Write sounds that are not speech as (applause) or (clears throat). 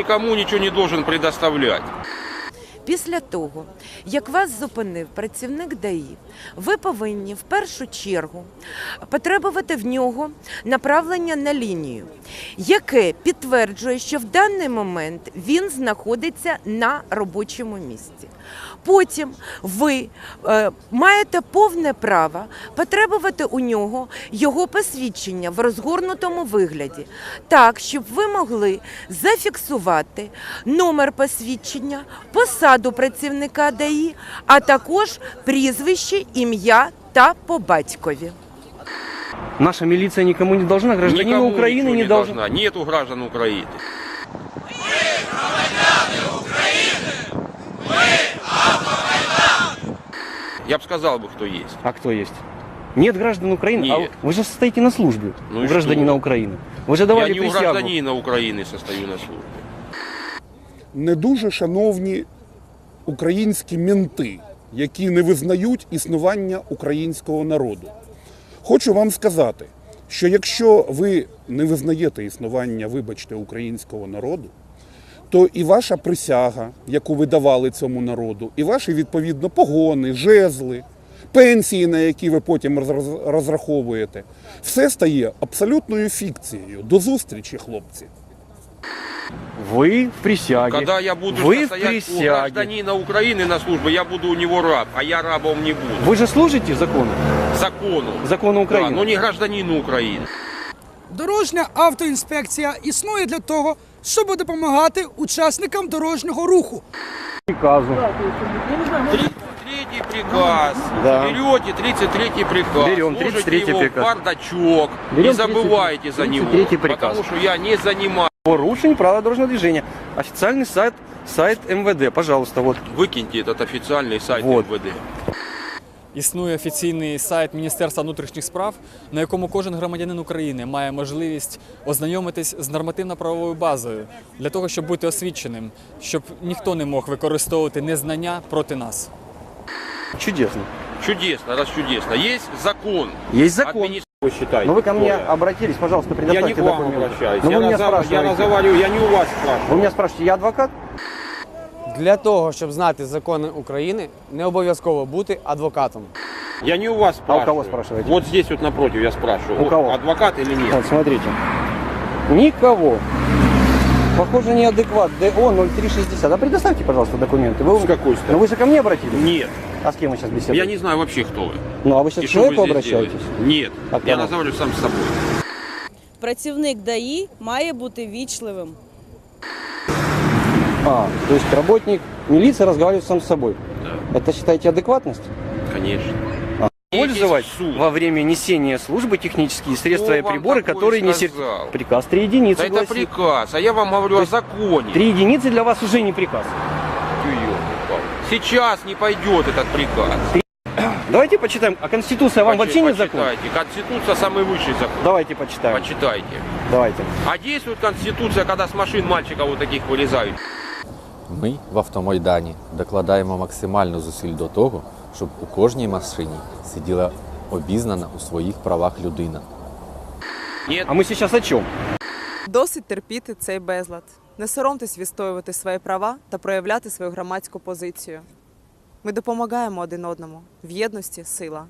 Никому нічого не должен предоставляти. Після того, як вас зупинив працівник ДАІ, ви повинні в першу чергу потребувати в нього направлення на лінію, яке підтверджує, що в даний момент він знаходиться на робочому місці. Потім ви е, маєте повне право потребувати у нього його посвідчення в розгорнутому вигляді, так, щоб ви могли зафіксувати номер посвідчення, посаду працівника ДАІ, а також прізвище, ім'я та по батькові. Наша милиция никому не должна, гражданину Никому Украины ничего не не должна. должна. Нету граждан Украины. Я бы сказал бы, кто есть. А кто есть? Нет граждан Украины? А Нет. вы же состоите на службе Ну у и гражданина что? Украины. Вы же Я давали не у присягу. гражданина Украины состою на службе. не дуже шановні українські менти, які не визнають існування українського народу. Хочу вам сказати, що якщо ви не визнаєте існування, вибачте, українського народу, то і ваша присяга, яку ви давали цьому народу, і ваші відповідно погони, жезли, пенсії, на які ви потім роз- розраховуєте, все стає абсолютною фікцією. До зустрічі, хлопці. Вы в присяге. Когда я буду Вы в стоять у присяге. гражданина Украины на службе, я буду у него раб, а я рабом не буду. Вы же служите закону? Закону. Закону Да, Украины. но не гражданину Украины. Дорожня автоінспекція існує для того, щоб допомагати учасникам дорожнього руху. Приказу. Третий приказ. Да. Берете 33 приказ. Берем ложите 33 его приказ. в бардачок. Берем не забывайте за него. 33 приказ. Потому что я не занимаюсь. Порушень правила дорожного движения. Официальный сайт, сайт МВД. Пожалуйста, вот. Выкиньте этот официальный сайт Вот. МВД. Існує офіційний сайт Міністерства внутрішніх справ, на якому кожен громадянин України має можливість ознайомитись з нормативно-правовою базою для того, щоб бути освіченим, щоб ніхто не мог використовувати незнання проти нас. Чудесно. Чудесно, раз чудесно. Есть закон. Есть закон. Администр- Вы считаете, Но вы ко кто мне я? обратились, пожалуйста, Я не предоставьте к вам документы. обращаюсь. Но я, вы меня разговар- я спрашиваете. разговариваю, я не у вас спрашиваю. Вы меня спрашиваете, я адвокат? Для того, щоб знати закони України, не обов'язково бути адвокатом. Я не у вас А у спрашиваю. кого спрашиваете? Вот здесь вот напротив я спрашиваю. У Вот кого? Адвокат или нет? Вот, смотрите. Никого. Похоже, неадекват. ДО 0360. А предоставьте, пожалуйста, документы. Вы, С какой Ну стороны? вы же ко мне обратились? Нет. А с кем вы сейчас беседуете? Я не знаю вообще, кто вы. Ну, а вы сейчас И к что вы человеку здесь обращаетесь? делаете? Нет. А я кому? разговариваю сам с собой. Працівник ДАІ має бути вічливим. А, то есть работник милиции разговаривает сам с собой. Да. Это считаете адекватность? Конечно. Пользовать Есть суд. во время несения службы технические средства и вам приборы, которые не сер- сказал? Приказ три единицы Да это приказ, а я вам говорю о законе. Три единицы для вас уже не приказ. Сейчас не пойдет этот приказ. (clears throat) Давайте почитаем. А Конституция вам Почи- вообще не закон? почитайте. Конституция самый высший закон. Давайте почитаем. Почитайте. Давайте. А действует Конституция, когда с машин мальчиков вот таких вылезают. Ми в автомайдані докладаємо максимально зусиль до того, щоб у кожній машині сиділа обізнана у своїх правах людина. А мы сейчас о чем? Досить терпіти цей безлад. Не соромтесь відстоювати свої права та проявляти свою громадську позицію. Ми допомагаємо один одному. В єдності сила.